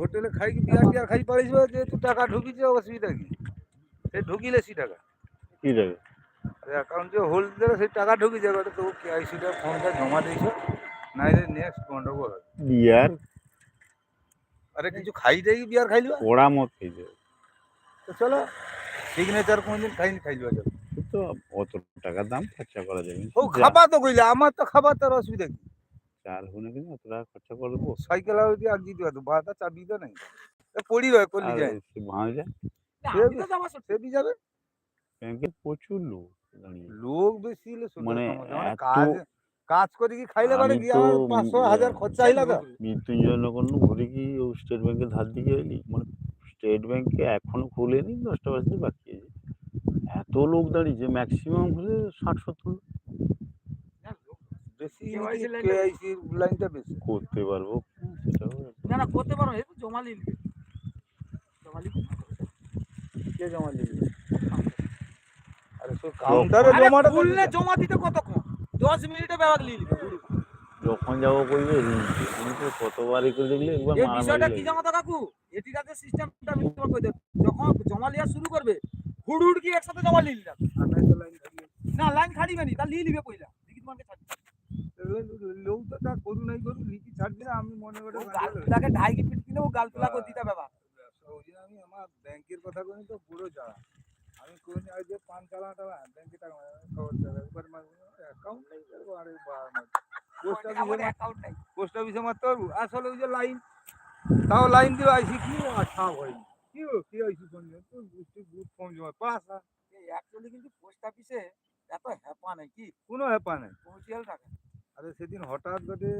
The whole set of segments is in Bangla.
হোটেলে খাই বিহার টিহার খাই পারিস যেহেতু টাকা ঢুকিছে অসুবিধা কি? সে ঢুকিলে সে টাকা। কি যাবে অ্যাকাউন্টে হোল্ড দিলে সেই টাকা ঢুকি যাবে তো কেআইসিটা ফর্মটা জমা দিয়েছ নাইলে নেক্সট গন্ডগোল বিয়ার? আরে কিছু খাই দেই বিয়ার খাইলি ওরা মত খাই তো চলো সিগনেচার কোনদিন খাইনি খাইলি চলো। তো অত টাকার দাম খরচা করা যাবে ও খাবা তো কইলে আমার তো খাবার তার অসুবিধা কি? চার হনে কিন্তু অত টাকা খরচা করে দেবো। সাইকেল আর দিয়ে আগ চাবি তো নাই। পড়ি রয় করলি যায়। সে যাবে? ব্যাংকে প্রচুর লোক লোক বেশি মানে। মানে কাজ কাজ করে কি খাইলে পারে? আমি আমার পাঁচশো হাজার খরচা হইলা তো। মৃত্যুঞ্জয় নগর ঘুরে কি ও স্টেট ব্যাংকে ধার দিকে এলি মানে স্টেট ব্যাংকে এখনও খুলেনি দশটা বাজতে বাকি লোক দাঁড়িয়েছে ম্যাক্সিমাম হলে ষাট সত্তর। লোক বেশি লাইনটা- বেশি? করতে পারব সেটাও না না করতে পারো এই জমা জমা কে? জমা আরে কাউন্টারে জমাটা খুললে জমা দিতে কতক্ষণ? দশ মিনিটে ব্যাপার যখন যাব তুমি তো কতবারই করে দেখলে একবার এই বিষয়টা কি জানো কাকু এটি কাছে সিস্টেমটা আমি তোমাকে যখন জমা লিয়া শুরু করবে হুড় কি একসাথে জমা লাইন থাকবে। না লাইন ছাড়িবে নি তা নিয়ে নিবে পয়লা দেখি তোমাকে ছাড়ি। লোক তো তা করু নাই করু লিখি ছাড়বি না আমি মনে করে ও গাল পিলাকে ঢাই কি পিট দিলে ও গাল পিলা করে দিতে বাবা ওই আমি আমার ব্যাংকের কথা তো পুরো যারা। আমি আজ যে টাকা ব্যাংকে টাকা মারা খবর দেবে একবার অ্যাকাউন্ট নেই পোস্ট অফিসে অ্যাকাউন্ট নাই। পোস্ট অফিসে আসলে ওই যে লাইন তাও লাইন দিয়ে আইসি কি? আর ছাপ হয়নি। কি হলো কি আইসি ফোন দিয়ে তুই বুঝতে বুঝ ফোন জমা পাসা এই অ্যাকচুয়ালি কিন্তু পোস্ট অফিসে এত হ্যাপা নাই কি? কোনো হ্যাপা নেই। পৌঁছিয়াল টাকা আরে সেদিন হঠাৎ করে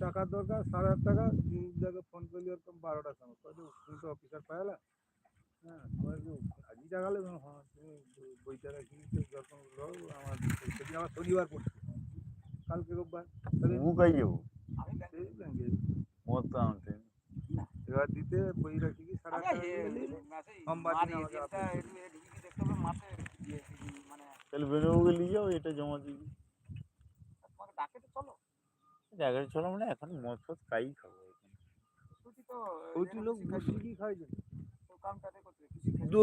টাকার দরকার সাড়ে আট টাকা দুই জায়গায় ফোন করলি ওরকম বারোটার সময়। কত তুমি তো অফিসার পাইলা হ্যাঁ আমার একটু কাজই জাগালে হ্যাঁ তুমি বই- বইটা রাখি তো যখন লোক আমার সেদিন আমার শনিবার পড়ছে কালকে রোববার। তাহলে মুখাই যাব আমি ব্যাংকে সেই ব্যাংকে মত আনতে এবার দিতে বইরা কি দিলি। মেসেজ সোমবার ইয়ে, মানে তাহলে নিয়ে যাও এটা জমা দিবি। তোমাকে তো চলো। জায়গাটা চলো মানে এখন মদ ফদ খাই খাব প্রচুর লোক বসে কি খাই দু